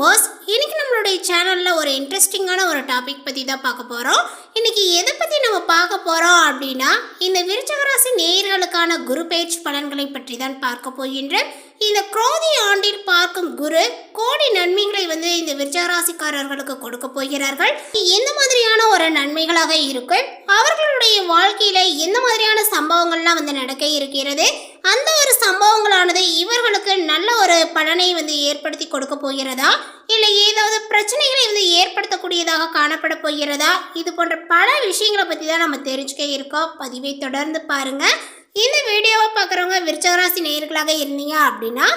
Viewers இன்னைக்கு நம்மளுடைய சேனலில் ஒரு இன்ட்ரெஸ்டிங்கான ஒரு டாபிக் பற்றி தான் பார்க்க போகிறோம் இன்னைக்கு எதை பற்றி நம்ம பார்க்க போகிறோம் அப்படின்னா இந்த விருச்சகராசி நேயர்களுக்கான குரு பயிற்சி பலன்களை பற்றி தான் பார்க்க போகின்றேன். இந்த குரோதி ஆண்டில் பார்க்கும் குரு கோடி நன்மைகளை வந்து இந்த விருச்சகராசிக்காரர்களுக்கு கொடுக்க போகிறார்கள். எந்த மாதிரியான ஒரு நன்மைகளாக இருக்கும் அவர்களுடைய வாழ்க்கையில் எந்த மாதிரியான சம்பவங்கள்லாம் வந்து நடக்க இருக்கிறது? அந்த ஒரு சம்பவங்களானது இவர்களுக்கு நல்ல ஒரு பலனை வந்து ஏற்படுத்தி கொடுக்க போகிறதா? இல்லை ஏதாவது பிரச்சனைகளை வந்து ஏற்படுத்தக்கூடியதாக காணப்பட போகிறதா? இது போன்ற பல விஷயங்களை பற்றி தான் நம்ம தெரிஞ்சுக்க இருக்கோம். பதிவை தொடர்ந்து பாருங்கள் இந்த வீடியோவை பார்க்குறவங்க விருச்சகராசி நேயர்களாக இருந்தீங்க அப்படின்னா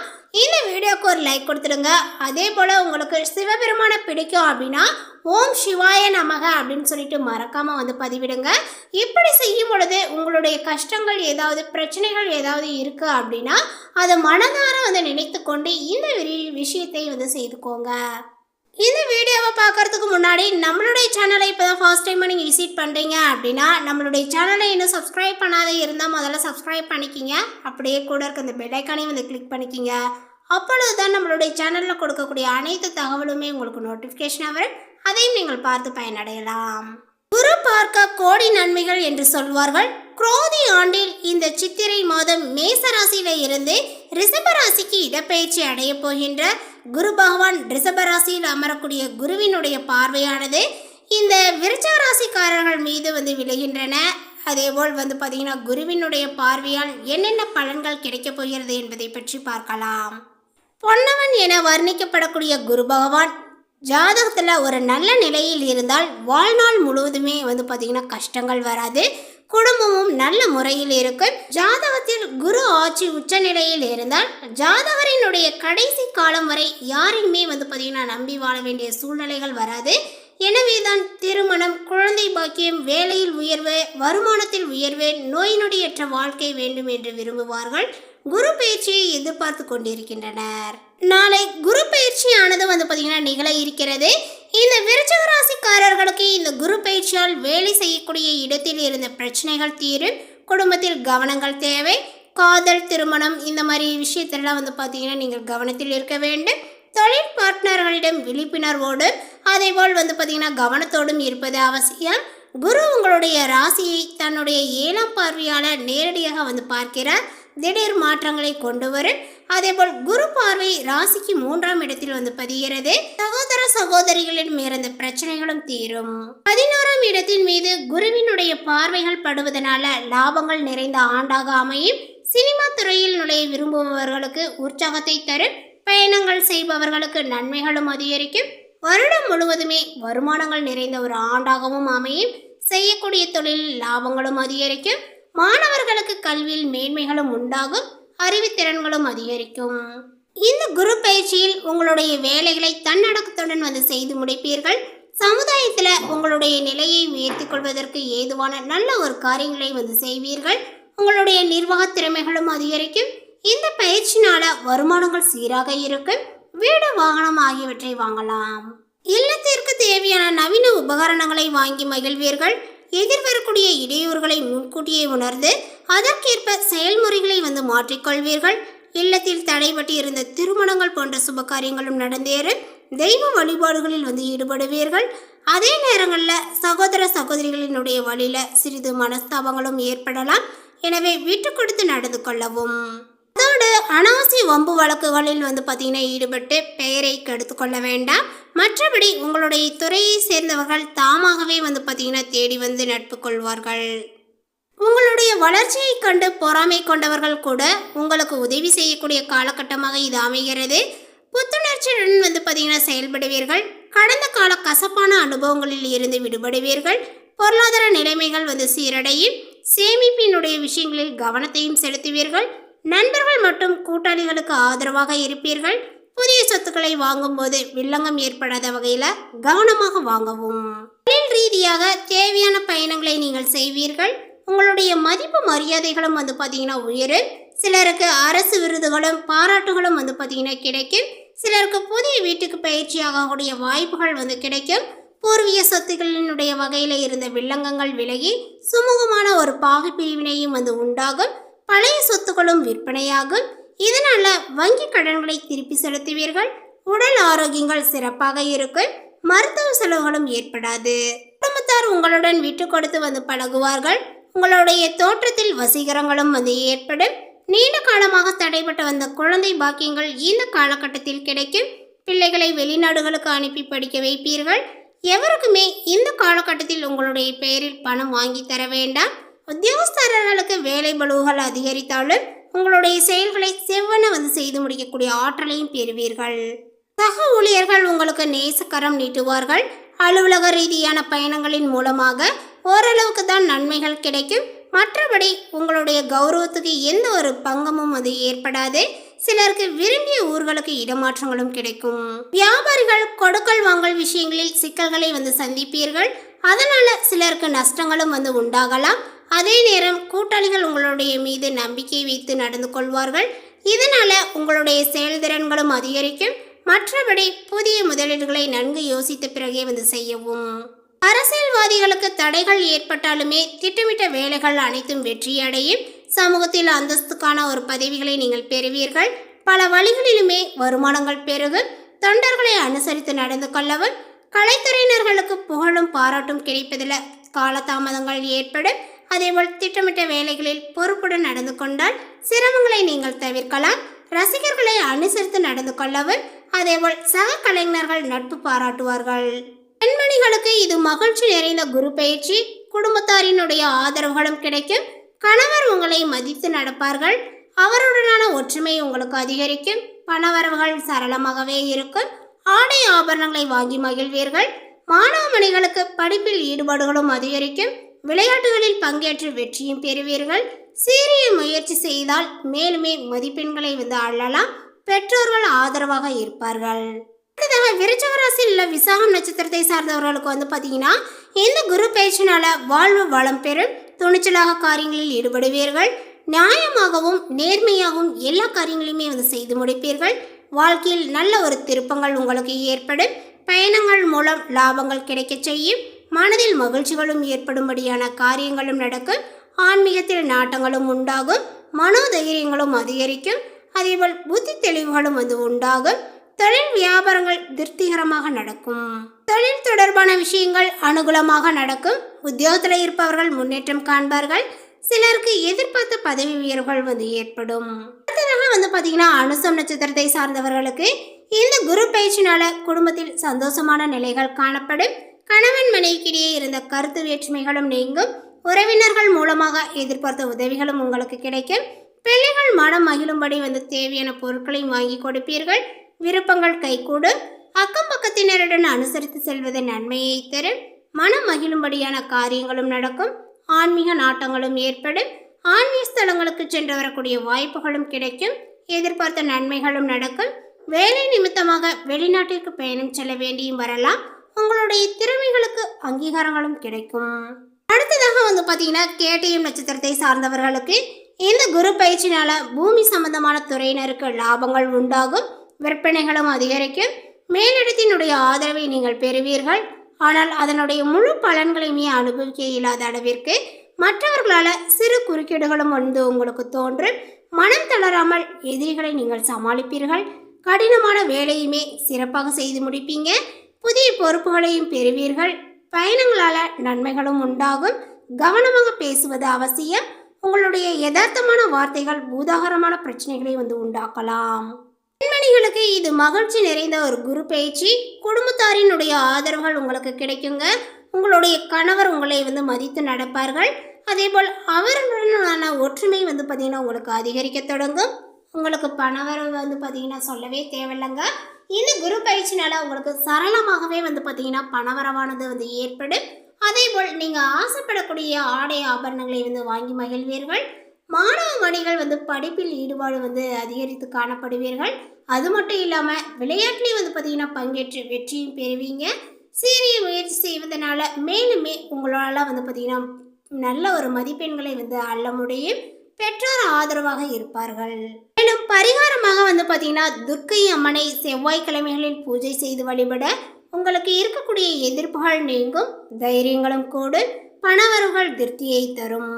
இந்த வீடியோக்கு ஒரு லைக் கொடுத்துடுங்க. அதே போல் உங்களுக்கு சிவபெருமானை பிடிக்கும் அப்படின்னா ஓம் சிவாய நமக அப்படின்னு சொல்லிட்டு மறக்காமல் வந்து பதிவிடுங்க. இப்படி செய்யும் பொழுது உங்களுடைய கஷ்டங்கள் ஏதாவது பிரச்சனைகள் ஏதாவது இருக்குது அப்படின்னா அதை மனதார வந்து நினைத்து கொண்டு இந்த விஷயத்தை வந்து செய்துக்கோங்க. இந்த வீடியோவை பார்க்கறதுக்கு முன்னாடி நம்மளுடைய சேனலை இப்போ தான் ஃபர்ஸ்ட் டைம் நீங்கள் விசிட் பண்ணுறீங்க அப்படின்னா நம்மளுடைய சேனலை இன்னும் சப்ஸ்கிரைப் பண்ணாத இருந்தால் முதல்ல சப்ஸ்கிரைப் பண்ணிக்கிங்க. அப்படியே கூட இருக்க இந்த பெல்லைக்கானையும் வந்து கிளிக் பண்ணிக்கிங்க. அப்பொழுது தான் நம்மளுடைய சேனலில் கொடுக்கக்கூடிய அனைத்து தகவலுமே உங்களுக்கு நோட்டிஃபிகேஷனாக வரும். அதையும் நீங்கள் பார்த்து பயனடையலாம். குரு பார்க்க கோடி நன்மைகள் என்று சொல்வார்கள். குரோதி ஆண்டில் இந்த சித்திரை மாதம் மேச ராசியில இருந்து ரிஷப ராசிக்கு இடப்பெயர்ச்சி அடைய போகின்ற குரு பகவான் ரிஷப ராசியில் அமரக்கூடிய குருவினுடைய பார்வையானது இந்த விருச்ச ராசிக்காரர்கள் மீது வந்து விழுகின்றன. அதேபோல் வந்து பார்த்தீங்கன்னா குருவினுடைய பார்வையால் என்னென்ன பலன்கள் கிடைக்கப் போகிறது என்பதை பற்றி பார்க்கலாம். பொன்னவன் என வர்ணிக்கப்படக்கூடிய குரு பகவான் ஜாதகத்தில் ஒரு நல்ல நிலையில் இருந்தால் வாழ்நாள் முழுவதுமே வந்து பார்த்திங்கன்னா கஷ்டங்கள் வராது. குடும்பமும் நல்ல முறையில் இருக்கும். ஜாதகத்தில் குரு ஆட்சி உச்ச நிலையில் இருந்தால் ஜாதகரினுடைய கடைசி காலம் வரை யாரையுமே வந்து பார்த்திங்கன்னா நம்பி வாழ வேண்டிய சூழ்நிலைகள் வராது. எனவே தான் திருமணம் குழந்தை பாக்கியம் வேலையில் உயர்வு வருமானத்தில் உயர்வு நோய் நொடியற்ற வாழ்க்கை வேண்டும் என்று விரும்புவார்கள். குரு பயிற்சியை எதிர்பார்த்து கொண்டிருக்கின்றனர். நாளை குரு பயிற்சியானது வந்து பார்த்தீங்கன்னா நிகழ இருக்கிறது. இந்த விருச்சக ராசிக்காரர்களுக்கு இந்த குரு பயிற்சியால் வேலை செய்யக்கூடிய இடத்தில் இருந்த பிரச்சனைகள் தீரும். குடும்பத்தில் கவனங்கள் தேவை. காதல் திருமணம் இந்த மாதிரி விஷயத்திலலாம் வந்து பார்த்தீங்கன்னா நீங்கள் கவனத்தில் இருக்க வேண்டும். தொழில் பார்ட்னர்களிடம் விழிப்புணர்வோடு அதேபோல் வந்து பார்த்தீங்கன்னா கவனத்தோடும் இருப்பது அவசியம். குரு உங்களுடைய ராசியை தன்னுடைய ஏழாம் பார்வையால் நேரடியாக வந்து பார்க்கிறார். திடீர் மாற்றங்களை கொண்டு வரும் அதேபோல் குரு பார்வை ராசிக்கு மூன்றாம் இடத்தில் வந்து பதிகிறது. சகோதர சகோதரிகளிடம் இருந்த பிரச்சனைகளும் தீரும். பதினோராம் இடத்தின் மீது குருவினுடைய பார்வைகள் படுவதனால லாபங்கள் நிறைந்த ஆண்டாக அமையும். சினிமா துறையில் நுழைய விரும்புபவர்களுக்கு உற்சாகத்தை தரும். பயணங்கள் செய்பவர்களுக்கு நன்மைகளும் அதிகரிக்கும். வருடம் முழுவதுமே வருமானங்கள் நிறைந்த ஒரு ஆண்டாகவும் அமையும். செய்யக்கூடிய தொழிலில் லாபங்களும் அதிகரிக்கும். மாணவர்களுக்கு கல்வியில் மேன்மைகளும் உண்டாகும் அறிவுத்திறன்களும் அதிகரிக்கும். இந்த குரு பயிற்சியில் உங்களுடைய வேலைகளை தன்னடக்கத்துடன் வந்து செய்து முடிப்பீர்கள். சமுதாயத்தில் உங்களுடைய நிலையை உயர்த்தி கொள்வதற்கு ஏதுவான நல்ல ஒரு காரியங்களை வந்து செய்வீர்கள். உங்களுடைய நிர்வாக திறமைகளும் அதிகரிக்கும். இந்த பயிற்சினால வருமானங்கள் சீராக இருக்கும். வீடு வாகனம் ஆகியவற்றை வாங்கலாம். இல்லத்திற்கு தேவையான நவீன உபகரணங்களை வாங்கி மகிழ்வீர்கள். எதிர்வரக்கூடிய இடையூறுகளை முன்கூட்டியே உணர்ந்து அதற்கேற்ப செயல்முறைகளை வந்து மாற்றிக்கொள்வீர்கள். இல்லத்தில் தடைபட்டு இருந்த திருமணங்கள் போன்ற சுப காரியங்களும் நடந்தேறும் தெய்வ வழிபாடுகளில் வந்து ஈடுபடுவீர்கள். அதே நேரங்களில் சகோதர சகோதரிகளினுடைய வழியில சிறிது மனஸ்தாபங்களும் ஏற்படலாம். எனவே விட்டு கொடுத்து நடந்து கொள்ளவும். அதோடு அனாவசிய வம்பு வழக்குகளில் வந்து பார்த்தீங்கன்னா ஈடுபட்டு பெயரை கெடுத்து கொள்ள வேண்டாம். மற்றபடி உங்களுடைய துறையை சேர்ந்தவர்கள் தாமாகவே வந்து பார்த்தீங்கன்னா தேடி வந்து நட்பு கொள்வார்கள். உங்களுடைய வளர்ச்சியை கண்டு பொறாமை கொண்டவர்கள் கூட உங்களுக்கு உதவி செய்யக்கூடிய காலகட்டமாக இது அமைகிறது. புத்துணர்ச்சியுடன் வந்து பார்த்தீங்கன்னா செயல்படுவீர்கள். கடந்த கால கசப்பான அனுபவங்களில் இருந்து விடுபடுவீர்கள். பொருளாதார நிலைமைகள் வந்து சீரடையும். சேமிப்பினுடைய விஷயங்களில் கவனத்தையும் செலுத்துவீர்கள். நண்பர்கள் மற்றும் கூட்டாளிகளுக்கு ஆதரவாக இருப்பீர்கள். புதிய சொத்துக்களை வாங்கும்போது வில்லங்கம் ஏற்படாத வகையில் கவனமாக வாங்கவும். தொழில் ரீதியாக தேவையான பயணங்களை நீங்கள் செய்வீர்கள். உங்களுடைய மதிப்பு மரியாதைகளும் வந்து பார்த்தீங்கன்னா உயரும். சிலருக்கு அரசு விருதுகளும் பாராட்டுகளும் வந்து பார்த்தீங்கன்னா கிடைக்கும். சிலருக்கு புதிய வீட்டுக்கு பயிற்சியாகக்கூடிய வாய்ப்புகள் வந்து கிடைக்கும். பூர்வீக சொத்துக்களினுடைய வகையில் இருந்த வில்லங்கங்கள் விலகி சுமூகமான ஒரு பாகு பிரிவினையும் வந்து உண்டாகும். பழைய சொத்துக்களும் விற்பனையாகும். இதனால வங்கி கடன்களை திருப்பி செலுத்துவீர்கள். உடல் ஆரோக்கியங்கள் சிறப்பாக இருக்கும். மருத்துவ செலவுகளும் ஏற்படாது. குடும்பத்தார் உங்களுடன் விட்டு கொடுத்து வந்து பழகுவார்கள். உங்களுடைய தோற்றத்தில் வசீகரங்களும் வந்து ஏற்படும். நீண்ட காலமாக தடைபட்டு வந்த குழந்தை பாக்கியங்கள் இந்த காலகட்டத்தில் கிடைக்கும். பிள்ளைகளை வெளிநாடுகளுக்கு அனுப்பி படிக்க வைப்பீர்கள். எவருக்குமே இந்த காலகட்டத்தில் உங்களுடைய பெயரில் பணம் வாங்கி தர வேண்டாம். உத்தியோகஸ்தர்களுக்கு வேலை பளுவுகள் அதிகரித்தாலும் உங்களுடைய செயல்களை செவ்வன வந்து செய்து முடிக்கக்கூடிய ஆற்றலையும் பெறுவீர்கள். சக ஊழியர்கள் உங்களுக்கு நேசக்கரம் நீட்டுவார்கள். அலுவலக ரீதியான பயணங்களின் மூலமாக ஓரளவுக்கு தான் நன்மைகள் கிடைக்கும். மற்றபடி உங்களுடைய கௌரவத்துக்கு எந்த ஒரு பங்கமும் அது ஏற்படாது. சிலருக்கு விரும்பிய ஊர்களுக்கு இடமாற்றங்களும் கிடைக்கும். வியாபாரிகள் கொடுக்கல் வாங்கல் விஷயங்களில் சிக்கல்களை வந்து சந்திப்பீர்கள். அதனால சிலருக்கு நஷ்டங்களும் வந்து உண்டாகலாம். அதே நேரம் கூட்டாளிகள் உங்களுடைய மீது நம்பிக்கை வைத்து நடந்து கொள்வார்கள். இதனால உங்களுடைய செயல்திறன்களும் அதிகரிக்கும். மற்றபடி புதிய முதலீடுகளை நன்கு யோசித்த பிறகே வந்து செய்யவும். அரசியல்வாதிகளுக்கு தடைகள் ஏற்பட்டாலுமே திட்டமிட்ட வேலைகள் அனைத்தும் வெற்றியடையும். சமூகத்தில் அந்தஸ்துக்கான ஒரு பதவிகளை நீங்கள் பெறுவீர்கள். பல வழிகளிலுமே வருமானங்கள் பெருகும். தொண்டர்களை அனுசரித்து நடந்து கொள்ளவும் கலைத்துறையினர்களுக்கு புகழும் பாராட்டும் கிடைப்பதில் காலதாமதங்கள் ஏற்படும். அதேபோல் திட்டமிட்ட வேலைகளில் பொறுப்புடன் நடந்து கொண்டால் சிரமங்களை நீங்கள் தவிர்க்கலாம். ரசிகர்களை அனுசரித்து நடந்து கொள்ளவும் அதேபோல் சக கலைஞர்கள் நட்பு பாராட்டுவார்கள். பெண்மணிகளுக்கு இது மகிழ்ச்சி நிறைந்த குரு பயிற்சி. குடும்பத்தாரினுடைய ஆதரவுகளும் கிடைக்கும். கணவர் உங்களை மதித்து நடப்பார்கள். அவருடனான ஒற்றுமை உங்களுக்கு அதிகரிக்கும். பணவரவுகள் சரளமாகவே இருக்கும். ஆடை ஆபரணங்களை வாங்கி மகிழ்வீர்கள். மாணவமணிகளுக்கு படிப்பில் ஈடுபாடுகளும் அதிகரிக்கும். விளையாட்டுகளில் பங்கேற்று வெற்றியும் பெறுவீர்கள். சீரிய முயற்சி செய்தால் மேலுமே மதிப்பெண்களை வந்து அள்ளலாம். பெற்றோர்கள் ஆதரவாக இருப்பார்கள். அடுத்ததாக விருச்சக ராசியில் உள்ள விசாகம் நட்சத்திரத்தை சார்ந்தவர்களுக்கு வந்து பார்த்தீங்கன்னா இந்த குரு பயிற்சினால வாழ்வு வளம் பெறும். துணிச்சலாக காரியங்களில் ஈடுபடுவீர்கள். நியாயமாகவும் நேர்மையாகவும் எல்லா காரியங்களையுமே வந்து செய்து முடிப்பீர்கள். வாழ்க்கையில் நல்ல ஒரு திருப்பங்கள் உங்களுக்கு ஏற்படும். பயணங்கள் மூலம் லாபங்கள் கிடைக்கச் செய்யும். மனதில் மகிழ்ச்சிகளும் ஏற்படும்படியான காரியங்களும் நடக்கும். ஆன்மீகத்தில் நாட்டங்களும் உண்டாகும். மனோதைரியங்களும் அதிகரிக்கும். அதேபோல் புத்தி தெளிவுகளும் வந்து உண்டாகும். தொழில் வியாபாரங்கள் திருப்திகரமாக நடக்கும். தொழில் தொடர்பான விஷயங்கள் அனுகூலமாக நடக்கும். உத்தியோகத்தில் இருப்பவர்கள் முன்னேற்றம் காண்பார்கள். சிலருக்கு எதிர்பார்த்த பதவி உயர்வுகள் வந்து ஏற்படும். வந்து பார்த்தீங்கன்னா அனுசம் நட்சத்திரத்தை சார்ந்தவர்களுக்கு இந்த குரு பயிற்சினால குடும்பத்தில் சந்தோஷமான நிலைகள் காணப்படும். கணவன் மனைவிக்கிடையே இருந்த கருத்து வேற்றுமைகளும் நீங்கும். உறவினர்கள் மூலமாக எதிர்பார்த்த உதவிகளும் உங்களுக்கு கிடைக்கும். பிள்ளைகள் மனம் மகிழும்படி வந்து தேவையான பொருட்களையும் வாங்கி கொடுப்பீர்கள். விருப்பங்கள் கைகூடும். அக்கம் பக்கத்தினருடன் அனுசரித்து செல்வது நன்மையை தரும். மனம் மகிழும்படியான காரியங்களும் நடக்கும். ஆன்மீக நாட்டங்களும் ஏற்படும். ஆன்மீக ஸ்தலங்களுக்கு சென்று வரக்கூடிய வாய்ப்புகளும் கிடைக்கும். எதிர்பார்த்த நன்மைகளும் நடக்கும். வேலை நிமித்தமாக வெளிநாட்டிற்கு பயணம் செல்ல வேண்டியும் வரலாம். உங்களுடைய திறமைகளுக்கு அங்கீகாரங்களும் கிடைக்கும். அடுத்ததாக வந்து பார்த்தீங்கன்னா கேடிஎம் நட்சத்திரத்தை சார்ந்தவர்களுக்கு இந்த குரு பயிற்சினால பூமி சம்பந்தமான துறையினருக்கு லாபங்கள் உண்டாகும். விற்பனைகளும் அதிகரிக்கும். மேலிடத்தினுடைய ஆதரவை நீங்கள் பெறுவீர்கள். ஆனால் அதனுடைய முழு பலன்களையுமே அனுபவிக்க இல்லாத அளவிற்கு மற்றவர்களால் சிறு குறுக்கீடுகளும் வந்து உங்களுக்கு தோன்றும். மனம் தளராமல் எதிரிகளை நீங்கள் சமாளிப்பீர்கள். கடினமான வேலையுமே சிறப்பாக செய்து முடிப்பீங்க. புதிய பொறுப்புகளையும் பெறுவீர்கள். பயணங்களால் நன்மைகளும் உண்டாகும். கவனமாக பேசுவது அவசியம். உங்களுடைய யதார்த்தமான வார்த்தைகள் பூதாகரமான பிரச்சனைகளை வந்து உண்டாக்கலாம். பெண்மணிகளுக்கு இது மகிழ்ச்சி நிறைந்த ஒரு குரு பயிற்சி. குடும்பத்தாரினுடைய ஆதரவுகள் உங்களுக்கு கிடைக்குங்க. உங்களுடைய கணவர் உங்களை வந்து மதித்து நடப்பார்கள். அதே போல் அவர்களுடனான ஒற்றுமை வந்து பார்த்திங்கன்னா உங்களுக்கு அதிகரிக்க தொடங்கும். உங்களுக்கு பணவரவு வந்து பார்த்திங்கன்னா சொல்லவே தேவையில்லைங்க. இந்த குரு பயிற்சினால் உங்களுக்கு சரளமாகவே வந்து பார்த்திங்கன்னா பணவரவானது வந்து ஏற்படும். அதேபோல் நீங்கள் ஆசைப்படக்கூடிய ஆடை ஆபரணங்களை வந்து வாங்கி மகிழ்வீர்கள். மாணவ மணிகள் வந்து படிப்பில் ஈடுபாடு வந்து அதிகரித்து காணப்படுவீர்கள். அது மட்டும் இல்லாமல் விளையாட்டுலேயும் வந்து பார்த்திங்கன்னா பங்கேற்று வெற்றியும் பெறுவீங்க. சீரிய முயற்சி செய்வதனால மேலுமே உங்களால் வந்து பார்த்தீங்கன்னா நல்ல ஒரு மதிப்பெண்களை வந்து அள்ள முடியும். பெற்றோர் ஆதரவாக இருப்பார்கள். மேலும் பரிகாரமாக வந்து பார்த்தீங்கன்னா துர்க்கை அம்மனை செவ்வாய்க்கிழமைகளில் பூஜை செய்து வழிபட உங்களுக்கு இருக்கக்கூடிய எதிர்ப்புகள் நீங்கும். தைரியங்களும் கூடும். பணவரவுகள் திருப்தியை தரும்.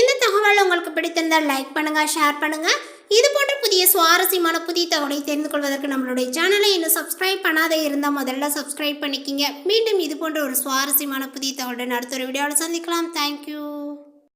இந்த தகவல் உங்களுக்கு பிடித்திருந்தால் லைக் பண்ணுங்க ஷேர் பண்ணுங்க. இது போன்ற புதிய சுவாரஸ்யமான புதிய தகவலை தெரிந்து கொள்வதற்கு நம்மளுடைய சேனலை இன்னும் சப்ஸ்கிரைப் பண்ணாத இருந்தால் முதல்ல சப்ஸ்கிரைப் பண்ணிக்கிங்க. மீண்டும் இது போன்ற ஒரு சுவாரஸ்யமான புதிய தகவலுடன் அடுத்த ஒரு வீடியோவில் சந்திக்கலாம். தேங்க்யூ